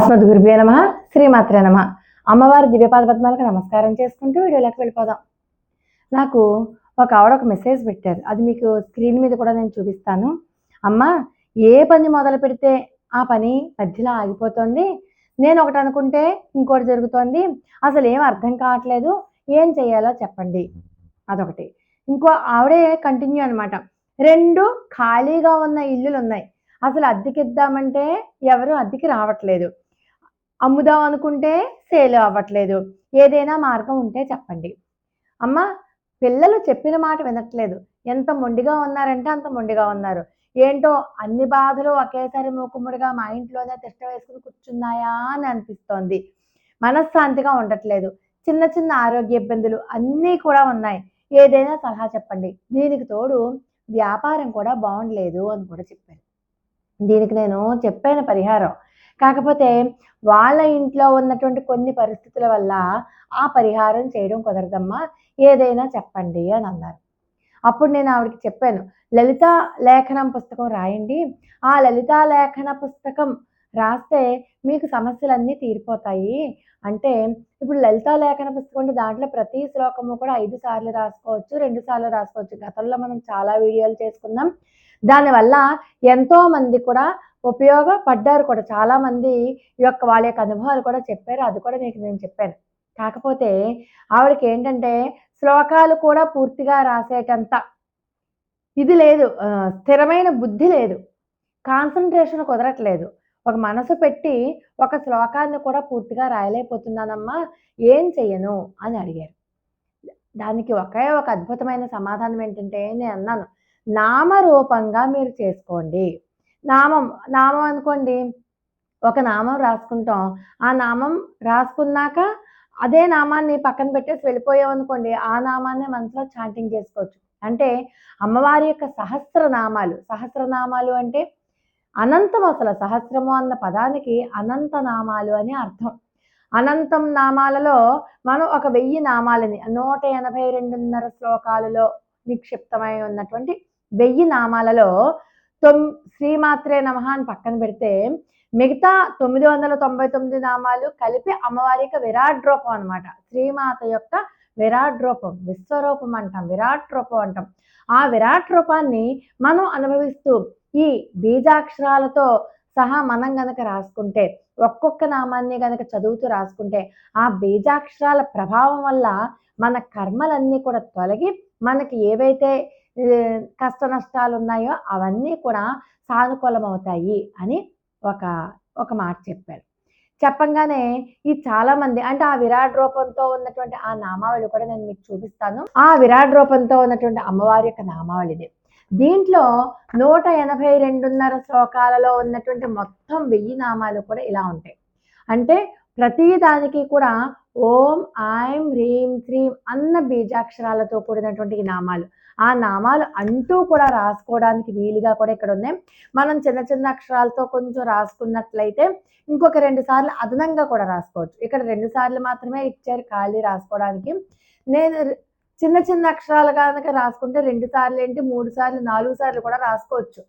అస్మద్ గురుభ్యో నమ. శ్రీమాత్రే నమ. అమ్మవారి దివ్యపాద పద్మాలకు నమస్కారం చేసుకుంటూ వీడియోలోకి వెళ్ళిపోదాం. నాకు ఒక ఆవిడ ఒక మెసేజ్ పెట్టారు. అది మీకు స్క్రీన్ మీద కూడా నేను చూపిస్తాను. అమ్మ ఏ పని మొదలు పెడితే ఆ పని మధ్యలో ఆగిపోతుంది? నేను ఒకటి అనుకుంటే ఇంకోటి జరుగుతోంది. అసలు ఏం అర్థం కావట్లేదు. ఏం చేయాలో చెప్పండి. అదొకటి. ఇంకో ఆవిడే కంటిన్యూ అనమాట రెండు ఖాళీగా ఉన్న ఇల్లులు ఉన్నాయి అసలు అద్దెకిద్దామంటే ఎవరు అద్దెకి రావట్లేదు. అమ్ముదాం అనుకుంటే సేల్ అవ్వట్లేదు. ఏదైనా మార్గం ఉంటే చెప్పండి. అమ్మ పిల్లలు చెప్పిన మాట వినట్లేదు. ఎంత మొండిగా ఉన్నారంటే అంత మొండిగా ఉన్నారు. ఏంటో అన్ని బాధలు ఒకేసారి మూకుమ్మడిగా మా ఇంట్లోనే తిష్ట వేసుకుని కూర్చున్నాయా అని అనిపిస్తోంది. మనశ్శాంతిగా ఉండట్లేదు. చిన్న చిన్న ఆరోగ్య ఇబ్బందులు అన్నీ కూడా ఉన్నాయి. ఏదైనా సలహా చెప్పండి. దీనికి తోడు వ్యాపారం కూడా బాగుండలేదు అని కూడా చెప్పారు. దీనికి నేను చెప్పాను పరిహారం. కాకపోతే వాళ్ళ ఇంట్లో ఉన్నటువంటి కొన్ని పరిస్థితుల వల్ల ఆ పరిహారం చేయడం కుదరదమ్మా. ఏదైనా చెప్పండి అని అన్నారు. అప్పుడు నేను ఆవిడకి చెప్పాను లలిత లేఖనం పుస్తకం రాయండి. ఆ లలితా లేఖన పుస్తకం రాస్తే మీకు సమస్యలన్నీ తీరిపోతాయి. అంటే ఇప్పుడు లలితా లేఖన పుస్తకం అంటే దాంట్లో ప్రతి శ్లోకము కూడా ఐదు సార్లు రాసుకోవచ్చు రెండు సార్లు రాసుకోవచ్చు. గతంలో మనం చాలా వీడియోలు చేసుకున్నాం. దానివల్ల ఎంతోమంది కూడా ఉపయోగపడ్డారు కూడా. చాలామంది ఈ యొక్క వాళ్ళ యొక్క అనుభవాలు కూడా చెప్పారు. అది కూడా మీకు నేను చెప్పాను. కాకపోతే ఆవిడకి ఏంటంటే శ్లోకాలు కూడా పూర్తిగా రాసేటంత ఇది లేదు. స్థిరమైన బుద్ధి లేదు. కాన్సన్ట్రేషన్ కుదరట్లేదు. ఒక మనసు పెట్టి ఒక శ్లోకాన్ని కూడా పూర్తిగా రాయలేకపోతున్నానమ్మా ఏం చెయ్యను అని అడిగారు. దానికి ఒకే ఒక అద్భుతమైన సమాధానం ఏంటంటే నేను అన్నాను. నామరూపంగా మీరు చేసుకోండి. నామం నామం అనుకోండి. ఒక నామం రాసుకుంటాం. ఆ నామం రాసుకున్నాక అదే నామాన్ని పక్కన పెట్టేసి వెళ్ళిపోయాం అనుకోండి ఆ నామాన్ని మనసులో చాంటింగ్ చేసుకోవచ్చు. అంటే అమ్మవారి యొక్క సహస్రనామాలు సహస్రనామాలు అంటే అనంతం అసలు సహస్రము అన్న పదానికి అనంత నామాలు అని అర్థం. అనంతం నామాలలో మనం ఒక వెయ్యి నామాలని నూట ఎనభై రెండున్నర శ్లోకాలలో నిక్షిప్తమై ఉన్నటువంటి వెయ్యి నామాలలో తొమ్ శ్రీమాత్రే నమ అని పక్కన పెడితే మిగతా తొమ్మిది వందల తొంభై తొమ్మిది నామాలు కలిపి అమ్మవారి యొక్క విరాట్ రూపం అనమాట శ్రీమాత యొక్క విరాట్ రూపం విశ్వరూపం అంటాం విరాట్ రూపం అంటాం. ఆ విరాట్ రూపాన్ని మనం అనుభవిస్తూ ఈ బీజాక్షరాలతో సహా మనం గనక రాసుకుంటే ఒక్కొక్క నామాన్ని గనక చదువుతూ రాసుకుంటే ఆ బీజాక్షరాల ప్రభావం వల్ల మన కర్మలన్నీ కూడా తొలగి మనకి ఏవైతే కష్ట నష్టాలు ఉన్నాయో అవన్నీ కూడా సానుకూలం అవుతాయి అని ఒక ఒక మాట చెప్పారు చెప్పంగానే ఈ చాలా మంది అంటే ఆ విరాట్ రూపంతో ఉన్నటువంటి ఆ నామావళి కూడా నేను మీకు చూపిస్తాను. ఆ విరాట్ రూపంతో ఉన్నటువంటి అమ్మవారి యొక్క నామావళి ఇది దీంట్లో నూట ఎనభై రెండున్నర శ్లోకాలలో ఉన్నటువంటి మొత్తం వెయ్యి నామాలు కూడా ఇలా ఉంటాయి. అంటే ప్రతి దానికి కూడా ఓం ఐం హ్రీం శ్రీం అన్న బీజాక్షరాలతో కూడినటువంటి ఈ నామాలు. ఆ నామాలు అంటూ కూడా రాసుకోవడానికి వీలుగా కూడా ఇక్కడ ఉన్నాయి. మనం చిన్న చిన్న అక్షరాలతో కొంచెం రాసుకున్నట్లయితే ఇంకొక రెండు సార్లు అదనంగా కూడా రాసుకోవచ్చు. ఇక్కడ రెండు సార్లు మాత్రమే ఇచ్చారు ఖాళీ రాసుకోవడానికి. నేను చిన్న చిన్న అక్షరాలు కనుక రాసుకుంటే రెండు సార్లు ఏంటి? మూడు సార్లు నాలుగు సార్లు కూడా రాసుకోవచ్చు.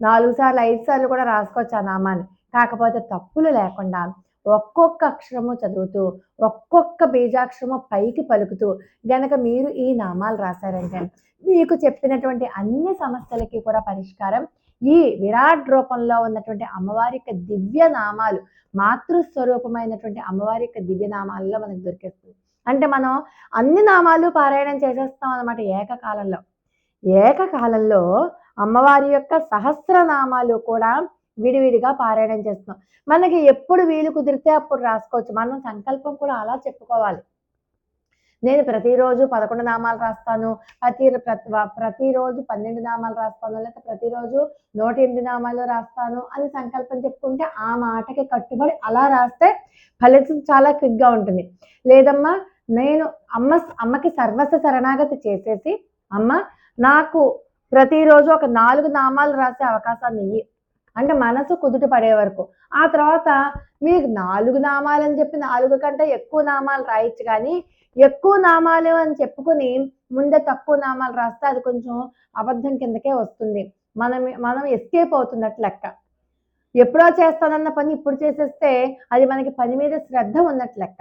నాలుగు సార్లు ఐదు సార్లు కూడా రాసుకోవచ్చు ఆ నామాన్ని. కాకపోతే తప్పులు లేకుండా ఒక్కొక్క అక్షరము చదువుతూ ఒక్కొక్క బీజాక్షరము పైకి పలుకుతూ గనక మీరు ఈ నామాలు రాశారంటే మీకు చెప్పినటువంటి అన్ని సమస్యలకి కూడా పరిష్కారం ఈ విరాట్ రూపంలో ఉన్నటువంటి అమ్మవారి యొక్క దివ్య నామాలు మాతృస్వరూపమైనటువంటి అమ్మవారి యొక్క దివ్య నామాలలో మనకు దొరికేస్తుంది అంటే మనం అన్ని నామాలు పారాయణం చేసేస్తాం అనమాట ఏకకాలంలో. ఏకకాలంలో అమ్మవారి యొక్క సహస్రనామాలు కూడా విడివిడిగా పారాయణం చేస్తున్నాం. మనకి ఎప్పుడు వీలు కుదిరితే అప్పుడు రాసుకోవచ్చు. మనం సంకల్పం కూడా అలా చెప్పుకోవాలి. నేను ప్రతిరోజు పదకొండు నామాలు రాస్తాను. ప్రతి ప్రతి ప్రతిరోజు పన్నెండు నామాలు రాస్తాను. లేకపోతే ప్రతిరోజు నూట ఎనిమిది నామాలు రాస్తాను అని సంకల్పం చెప్పుకుంటే ఆ మాటకి కట్టుబడి అలా రాస్తే ఫలితం చాలా క్విక్గా ఉంటుంది. లేదమ్మా నేను అమ్మ అమ్మకి సర్వస్వ శరణాగతి చేసేసి అమ్మ నాకు ప్రతిరోజు ఒక నాలుగు నామాలు రాసే అవకాశాన్ని ఇయ్యి అంటే మనసు కుదుట పడే వరకు. ఆ తర్వాత మీకు నాలుగు నామాలు అని చెప్పి నాలుగు కంటే ఎక్కువ నామాలు రాయొచ్చు కానీ ఎక్కువ నామాలు అని చెప్పుకుని ముందే తక్కువ నామాలు రాస్తే అది కొంచెం అబద్ధం కిందకే వస్తుంది. మనం మనం ఎస్కేప్ అవుతున్నట్టు లెక్క. ఎప్పుడో చేస్తానన్న పని ఇప్పుడు చేసేస్తే అది మనకి పని మీద శ్రద్ధ ఉన్నట్టు లెక్క.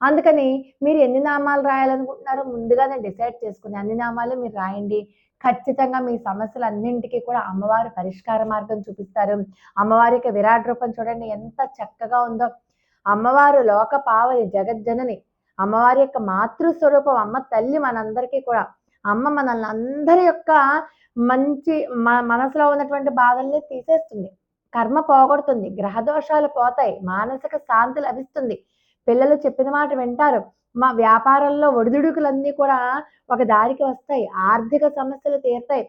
అందుకని మీరు ఎన్ని నామాలు రాయాలనుకుంటున్నారో ముందుగానే డిసైడ్ చేసుకుని అన్ని నామాలు మీరు రాయండి. ఖచ్చితంగా మీ సమస్యలు అన్నింటికీ కూడా అమ్మవారు పరిష్కార మార్గం చూపిస్తారు. అమ్మవారి యొక్క విరాట్ రూపం చూడండి ఎంత చక్కగా ఉందో. అమ్మవారు లోక పావని జగజ్జనని అమ్మవారి యొక్క మాతృస్వరూపం అమ్మ తల్లి మనందరికీ కూడా. అమ్మ మనల్ని అందరి యొక్క మంచి మన మనసులో ఉన్నటువంటి బాధల్ని తీసేస్తుంది. కర్మ పోగొడుతుంది గ్రహ దోషాలు పోతాయి మానసిక శాంతి లభిస్తుంది. పిల్లలు చెప్పిన మాట వింటారు. మా వ్యాపారంలో ఒడిదుడుకులన్నీ కూడా ఒక దారికి వస్తాయి ఆర్థిక సమస్యలు తీరుతాయి.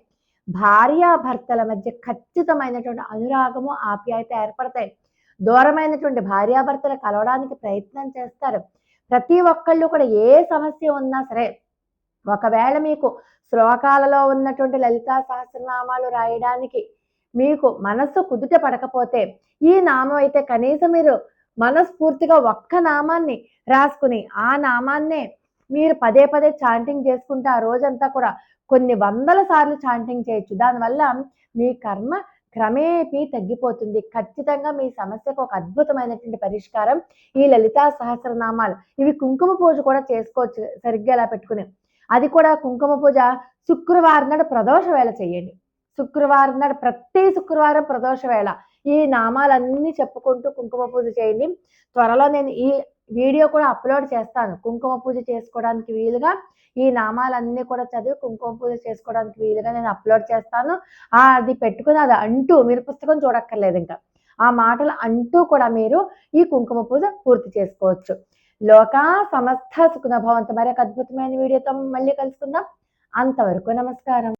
భార్యాభర్తల మధ్య ఖచ్చితమైనటువంటి అనురాగము ఆప్యాయత ఏర్పడతాయి. దూరమైనటువంటి భార్యాభర్తలు కలవడానికి ప్రయత్నం చేస్తారు. ప్రతి ఒక్కళ్ళు కూడా ఏ సమస్య ఉన్నా సరే ఒకవేళ మీకు శ్లోకాలలో ఉన్నటువంటి లలితా సహస్రనామాలు రాయడానికి మీకు మనస్సు కుదుట పడకపోతే ఈ నామం అయితే కనీసం మీరు మనస్ఫూర్తిగా ఒక్క నామాన్ని రాసుకుని ఆ నామాన్నే మీరు పదే పదే చాంటింగ్ చేసుకుంటే ఆ రోజంతా కూడా కొన్ని వందల సార్లు చాంటింగ్ చేయొచ్చు. దానివల్ల మీ కర్మ క్రమేపీ తగ్గిపోతుంది. ఖచ్చితంగా మీ సమస్యకు ఒక అద్భుతమైనటువంటి పరిష్కారం ఈ లలితా సహస్రనామాలు. ఇవి కుంకుమ పూజ కూడా చేసుకోవచ్చు సరిగ్గా ఎలా పెట్టుకుని. అది కూడా కుంకుమ పూజ శుక్రవారం నాడు ప్రదోష వేళ చేయండి. శుక్రవారం నాడు ప్రతి శుక్రవారం ప్రదోష వేళ. ఈ నామాలన్నీ చెప్పుకుంటూ కుంకుమ పూజ చేయండి. త్వరలో నేను ఈ వీడియో కూడా అప్లోడ్ చేస్తాను. కుంకుమ పూజ చేసుకోవడానికి వీలుగా ఈ నామాలన్నీ కూడా చదివి కుంకుమ పూజ చేసుకోవడానికి వీలుగా నేను అప్లోడ్ చేస్తాను. అది పెట్టుకుని అది అంటూ మీరు పుస్తకం చూడక్కర్లేదు ఇంకా. ఆ మాటలు అంటూ కూడా మీరు ఈ కుంకుమ పూజ పూర్తి చేసుకోవచ్చు. లోకా సమస్త సుఖనభవంత ఒక అద్భుతమైన వీడియోతో మళ్ళీ కలుసుకుందాం. అంతవరకు నమస్కారం.